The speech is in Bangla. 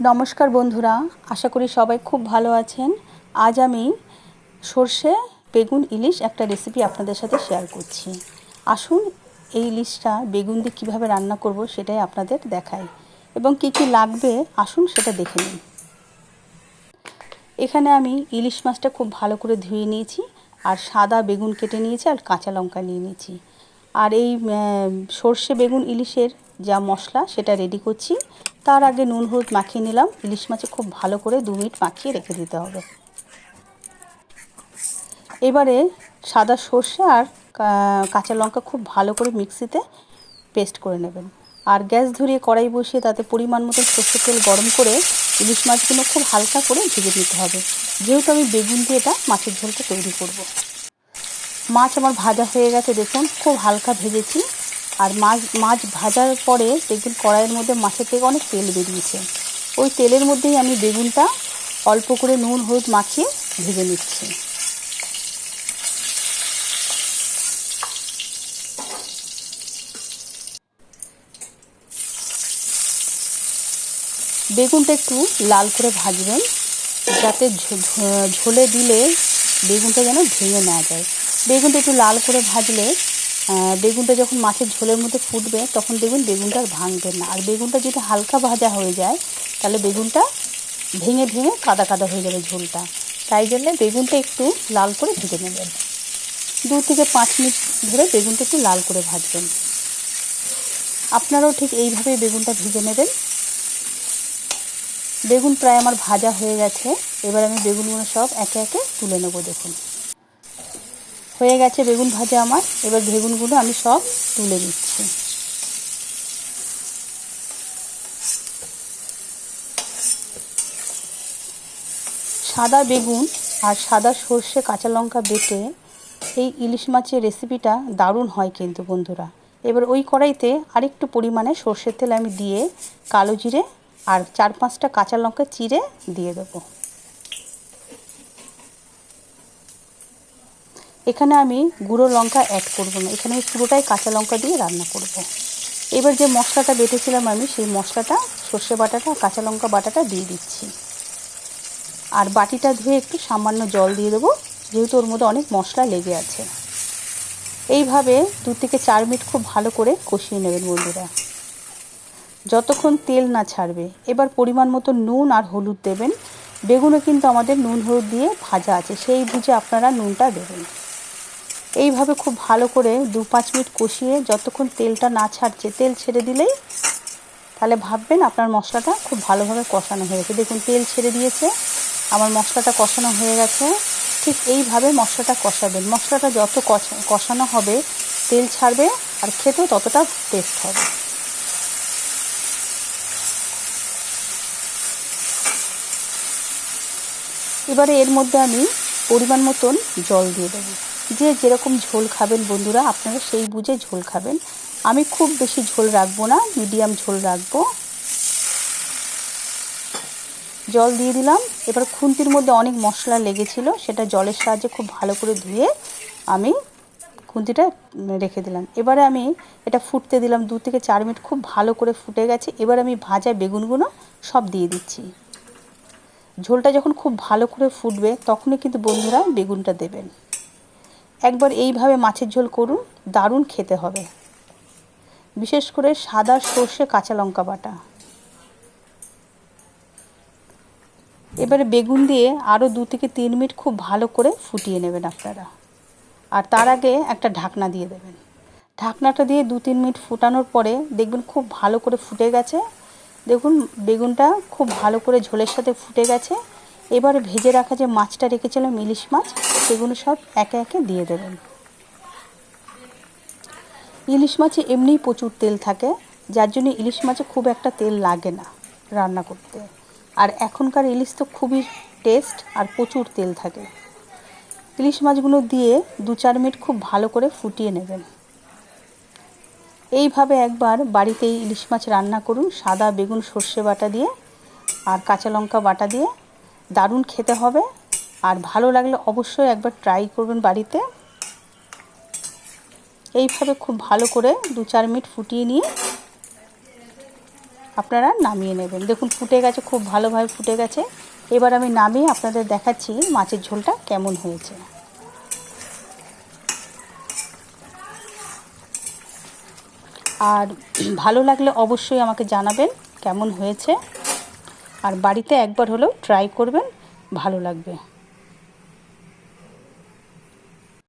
নমস্কার বন্ধুরা, আশা করি সবাই খুব ভালো আছেন। আজ আমি সর্ষে, বেগুন, ইলিশ একটা রেসিপি আপনাদের সাথে শেয়ার করছি। আসুন এই ইলিশটা বেগুন দিয়ে কীভাবে রান্না করব সেটাই আপনাদের দেখাই। এবং কী কী লাগবে আসুন সেটা দেখে নিন এখানে আমি ইলিশ মাছটা খুব ভালো করে ধুয়ে নিয়েছি, আর সাদা বেগুন কেটে নিয়েছি, আর কাঁচা লঙ্কা নিয়ে নিয়েছি। আর এই সর্ষে, বেগুন, ইলিশের যা মশলা, সেটা রেডি করছি। তার আগে নুন, হলুদ মাখিয়ে নিলাম। ইলিশ মাছে খুব ভালো করে দু মিনিট মাখিয়ে রেখে দিতে হবে। এবারে সাদা সর্ষে আর কাঁচা লঙ্কা খুব ভালো করে মিক্সিতে পেস্ট করে নেবেন। আর গ্যাস ধরিয়ে কড়াই বসিয়ে তাতে পরিমাণ মতো সর্ষের তেল গরম করে ইলিশ মাছগুলো খুব হালকা করে ভেজে নিতে হবে। যেহেতু আমি বেগুন দিয়ে এটা মাছের ঝোলটা তৈরি করব। মাছ আমার ভাজা হয়ে গেছে, দেখুন, খুব হালকা ভেজেছি। আর মাছ মাছ ভাজার পরে দেখবেন কড়াইয়ের মধ্যে মাছের থেকে অনেক তেল বেরিয়েছে। ওই তেলের মধ্যেই আমি বেগুনটা অল্প করে নুন, হলুদ মাখিয়ে ভেজে নিচ্ছি। বেগুনটা একটু লাল করে ভাজবেন, যাতে ঝোলে দিলে বেগুনটা যেন ভেঙে না যায়। বেগুনটা একটু লাল করে ভাজলে বেগুনটা যখন মাছের ঝোলের মধ্যে ফুটবে, তখন দেখবেন বেগুনটা আর ভাঙবে না। আর বেগুনটা যদি হালকা ভাজা হয়ে যায়, তাহলে বেগুনটা ভেঙে ভেঙে কাদা কাদা হয়ে যাবে ঝোলটা। তাই জন্যে বেগুনটা একটু লাল করে ভেজে নেবেন। দু থেকে পাঁচ মিনিট ধরে বেগুনটা একটু লাল করে ভাজবেন। আপনারাও ঠিক এইভাবে বেগুনটা ভেজে নেবেন। বেগুন প্রায় আমার ভাজা হয়ে গেছে। এবার আমি বেগুনগুলো সব একে একে তুলে নেব, দেখুন। হয়ে গেছে বেগুন ভাজা আমার। এবার বেগুনগুলো আমি সব তুলে নিচ্ছি। সাদা বেগুন আর সাদা সর্ষে কাঁচা লঙ্কা বেটে এই ইলিশ মাছের রেসিপিটা দারুণ হয় কিন্তু বন্ধুরা। এবার ওই কড়াইতে আরেকটু পরিমাণে সর্ষের তেল আমি দিয়ে কালো জিরে আর চার পাঁচটা কাঁচা লঙ্কা চিড়ে দিয়ে দেবো। এখানে আমি গুঁড়ো লঙ্কা অ্যাড করব না। এখানে আমি পুরোটাই কাঁচা লঙ্কা দিয়ে রান্না করব। এবার যে মশলাটা বেটেছিলাম আমি, সেই মশলাটা, সর্ষে বাটাটা, কাঁচা লঙ্কা বাটাটা দিয়ে দিচ্ছি। আর বাটিটা ধুয়ে একটু সামান্য জল দিয়ে দেবো, যেহেতু ওর মধ্যে অনেক মশলা লেগে আছে। এইভাবে দু থেকে চার মিনিট খুব ভালো করে কষিয়ে নেবেন বন্ধুরা। যতক্ষণ তেল না ছাড়বে, এবার পরিমাণ মতো নুন আর হলুদ দেবেন। বেগুনও কিন্তু আমাদের নুন হলুদ দিয়ে ভাজা আছে, সেই বুঝে আপনারা নুনটা দেবেন। এইভাবে খুব ভালো করে দু পাঁচ মিনিট কষিয়ে যতক্ষণ তেলটা না ছাড়ছে, তেল ছেড়ে দিলেই তাহলে ভাববেন আপনার মশলাটা খুব ভালোভাবে কষানো হয়ে গেছে। দেখুন, তেল ছেড়ে দিয়েছে, আমার মশলাটা কষানো হয়ে গেছে। ঠিক এইভাবে মশলাটা কষাবেন। মশলাটা যত কষানো হবে, তেল ছাড়বে আর খেতেও ততটা টেস্ট হবে। এবারে এর মধ্যে আমি পরিমাণ মতন জল দিয়ে দেবো। যে যেরকম ঝোল খাবেন বন্ধুরা, আপনারা সেই বুঝে ঝোল খাবেন। আমি খুব বেশি ঝোল রাখব না, মিডিয়াম ঝোল রাখব। জল দিয়ে দিলাম। এবার খুন্তির মধ্যে অনেক মশলা লেগেছিল, সেটা জলের সাহায্যে খুব ভালো করে ধুয়ে আমি খুন্তিটা রেখে দিলাম। এবারে আমি এটা ফুটতে দিলাম দু থেকে চার মিনিট, খুব ভালো করে ফুটে গেছে। এবার আমি ভাজা বেগুনগুলো সব দিয়ে দিচ্ছি। ঝোলটা যখন খুব ভালো করে ফুটবে, তখনই কিন্তু বন্ধুরা বেগুনটা দেবেন। একবার এইভাবে মাছের ঝোল করুন, দারুণ খেতে হবে। বিশেষ করে সাদা সর্ষে কাঁচা লঙ্কা বাটা। এবারে বেগুন দিয়ে আরও দু থেকে তিন মিনিট খুব ভালো করে ফুটিয়ে নেবেন আপনারা। আর তার আগে একটা ঢাকনা দিয়ে দেবেন। ঢাকনাটা দিয়ে দু তিন মিনিট ফুটানোর পরে দেখবেন খুব ভালো করে ফুটে গেছে। দেখুন, বেগুনটা খুব ভালো করে ঝোলের সাথে ফুটে গেছে। এবারে ভেজে রাখা যে মাছটা রেখেছিলাম ইলিশ মাছ, সেগুলো সব একে একে দিয়ে দেবেন। ইলিশ মাছে এমনিই প্রচুর তেল থাকে, যার জন্য ইলিশ মাছে খুব একটা তেল লাগে না রান্না করতে। আর এখনকার ইলিশ তো খুবই টেস্ট আর প্রচুর তেল থাকে। ইলিশ মাছগুলো দিয়ে দু চার মিনিট খুব ভালো করে ফুটিয়ে নেবেন। এইভাবে একবার বাড়িতেই ইলিশ মাছ রান্না করুন, সাদা বেগুন সর্ষে বাটা দিয়ে আর কাঁচা লঙ্কা বাটা দিয়ে। দারুণ খেতে হবে। আর ভালো লাগলে অবশ্যই একবার ট্রাই করবেন বাড়িতে। এইভাবে খুব ভালো করে দু চার মিনিট ফুটিয়ে নিয়ে আপনারা নামিয়ে নেবেন। দেখুন ফুটে গেছে, খুব ভালোভাবে ফুটে গেছে। এবার আমি নামিয়ে আপনাদের দেখাচ্ছি মাছের ঝোলটা কেমন হয়েছে। আর ভালো লাগলে অবশ্যই আমাকে জানাবেন কেমন হয়েছে। আর বাড়িতে একবার হলেও ট্রাই করবেন ভালো লাগবে।